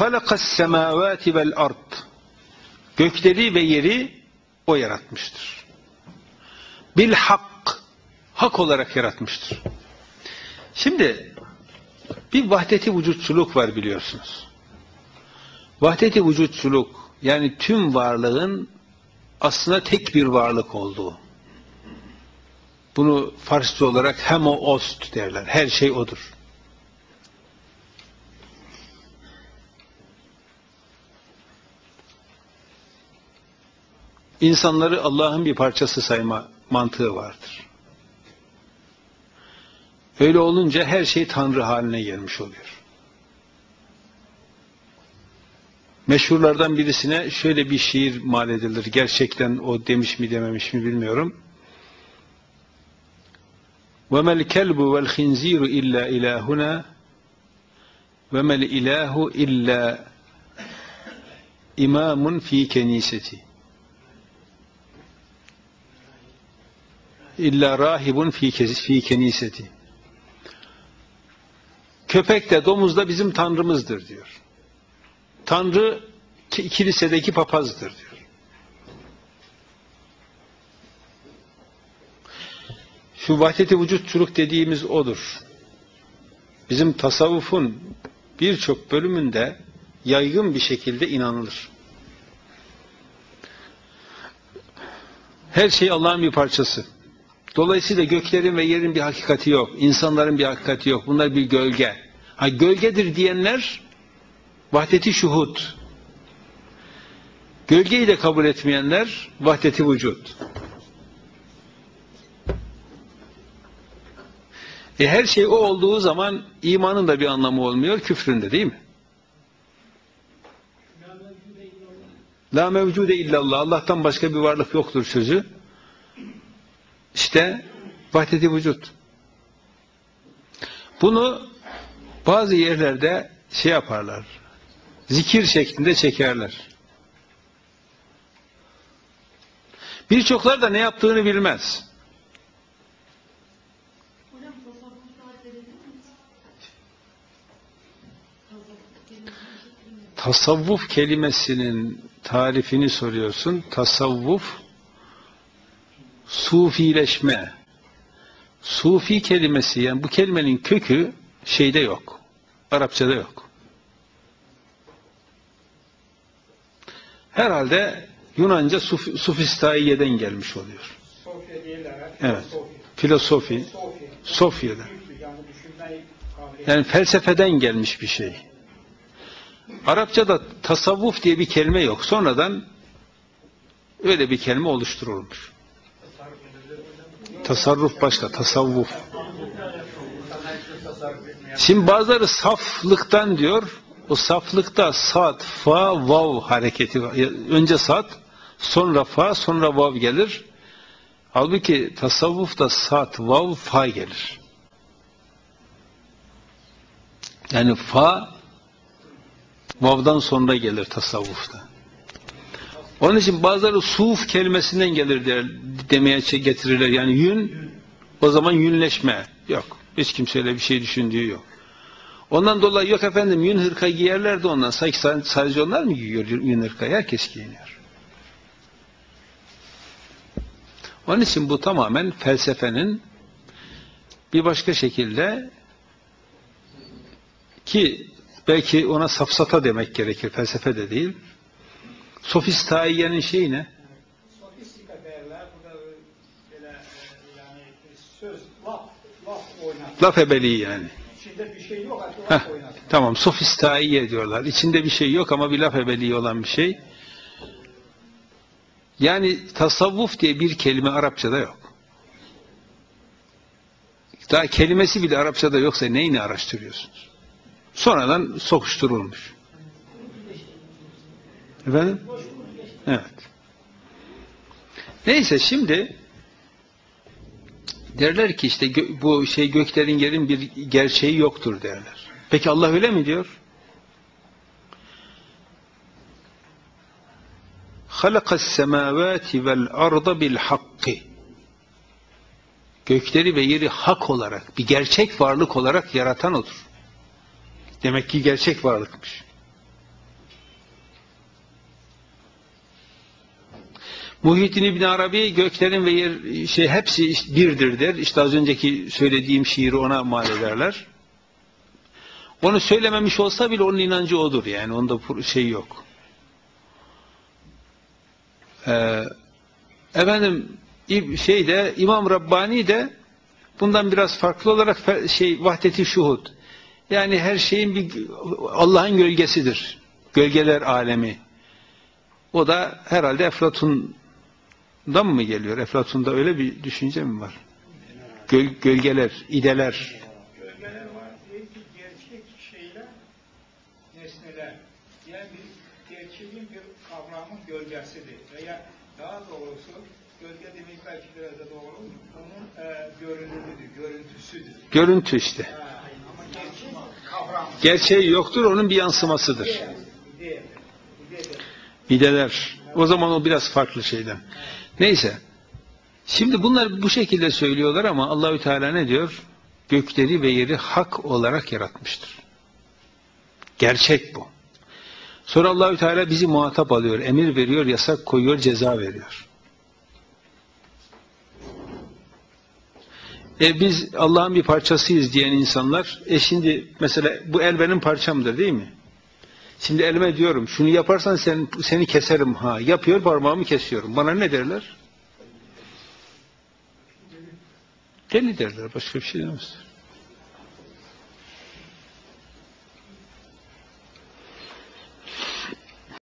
halakas semavati vel ard. Gökleri ve yeri o yaratmıştır. Bil hak. Olarak yaratmıştır. Şimdi bir vahdeti vücutçuluk var biliyorsunuz. Vahdeti vücutçuluk yani tüm varlığın aslında tek bir varlık olduğu. Bunu Farsça olarak hemo ost derler. Her şey odur. İnsanları Allah'ın bir parçası sayma mantığı vardır. Öyle olunca her şey Tanrı haline gelmiş oluyor. Meşhurlardan birisine şöyle bir şiir mal edilir. Gerçekten o demiş mi dememiş mi bilmiyorum. وَمَا الْكَلْبُ وَالْخِنْزِيرُ إِلَّا إِلَٰهُنَا وَمَا الْإِلَٰهُ إِلَّا إِمَامٌ ف۪ي كَن۪يسَتِ İlla rahibun fi, fi keniseti. Köpek de domuz da bizim tanrımızdır diyor. Tanrı kilisedeki papazdır diyor. Şu vahdeti vücutçuluk dediğimiz odur. Bizim tasavvufun birçok bölümünde yaygın bir şekilde inanılır. Her şey Allah'ın bir parçası. Dolayısıyla göklerin ve yerin bir hakikati yok. İnsanların bir hakikati yok. Bunlar bir gölge. Ha gölgedir diyenler vahdeti şuhut. Gölgeyi de kabul etmeyenler vahdeti vücut. E her şey o olduğu zaman imanın da bir anlamı olmuyor, küfrün de değil mi? La mevcude illallah. Allah'tan başka bir varlık yoktur sözü. İşte vahdeti vücut. Bunu bazı yerlerde şey yaparlar. Zikir şeklinde çekerler. Birçoklar da ne yaptığını bilmez. Tasavvuf kelimesinin tarifini soruyorsun. Tasavvuf sufileşme. Sufi kelimesi yani bu kelimenin kökü şeyde yok. Arapçada yok. Herhalde Yunanca suf, sufistayiyeden gelmiş oluyor. Sofya. Evet. Filosofi. Sofya. Sofya'da. Yani felsefeden gelmiş bir şey. Arapçada tasavvuf diye bir kelime yok. Sonradan öyle bir kelime oluşturulmuş. Tasarruf başka, tasavvuf. Şimdi bazıları saflıktan diyor. O saflıkta sat, fa, vav hareketi Önce sat, sonra fa, sonra vav gelir. Halbuki tasavvufta sat, vav, fa gelir. Yani fa vav'dan sonra gelir tasavvufta. Onun için bazıları suf kelimesinden gelir der, demeye çe- getirirler. Yani yün, o zaman yünleşme. Yok. Hiç kimse öyle bir şey düşündüğü yok. Ondan dolayı yok efendim yün hırka giyerler de ondan. Sanki sa- sadece onlar mı giyiyor yün hırka? Herkes giyiniyor. Onun için bu tamamen felsefenin bir başka şekilde ki belki ona safsata demek gerekir. Felsefe de değil. Sofistaiyenin şeyi ne? Sofistika derler. Burada böyle e, yani söz, laf, laf oynatmak. Laf ebeliği yani. İçinde bir şey yok Heh, tamam sofistaiye diyorlar. İçinde bir şey yok ama bir laf ebeliği olan bir şey. Yani tasavvuf diye bir kelime Arapçada yok. Daha kelimesi bile Arapçada yoksa neyini araştırıyorsunuz? Sonradan sokuşturulmuş. Efendim? Evet. Neyse şimdi derler ki işte bu şey göklerin yerin bir gerçeği yoktur derler. Peki Allah öyle mi diyor? vel arda bil hakki. Gökleri ve yeri hak olarak, bir gerçek varlık olarak yaratan odur. Demek ki gerçek varlıkmış. Muhyiddin İbn Arabi göklerin ve yer şey hepsi birdir der. İşte az önceki söylediğim şiiri ona mal ederler. Onu söylememiş olsa bile onun inancı odur yani. Onda şey yok. Ee, efendim şeyde İmam Rabbani de bundan biraz farklı olarak şey vahdeti şuhud. Yani her şeyin bir Allah'ın gölgesidir. Gölgeler alemi. O da herhalde Eflatun'dan mı geliyor? Eflatun'da öyle bir düşünce mi var? Göl- gölgeler, ideler. Gölgeler var. Diyor ki gerçek şeyler, nesneler. Yani bir gerçeğin bir kavramın gölgesidir. Veya daha doğrusu gölge demek belki biraz da doğru. Onun e, görünümüdür, görüntüsüdür. Görüntü işte. Ha, ama gerçek kavram. Gerçeği yoktur, onun bir yansımasıdır. İdeler. O zaman o biraz farklı şeyden. Neyse. Şimdi bunlar bu şekilde söylüyorlar ama Allahü Teala ne diyor? Gökleri ve yeri hak olarak yaratmıştır. Gerçek bu. Sonra Allahü Teala bizi muhatap alıyor, emir veriyor, yasak koyuyor, ceza veriyor. E biz Allah'ın bir parçasıyız diyen insanlar, e şimdi mesela bu el benim parçamdır değil mi? Şimdi elime diyorum, şunu yaparsan sen, seni keserim ha. Yapıyor, parmağımı kesiyorum. Bana ne derler? Deli derler, başka bir şey demezler.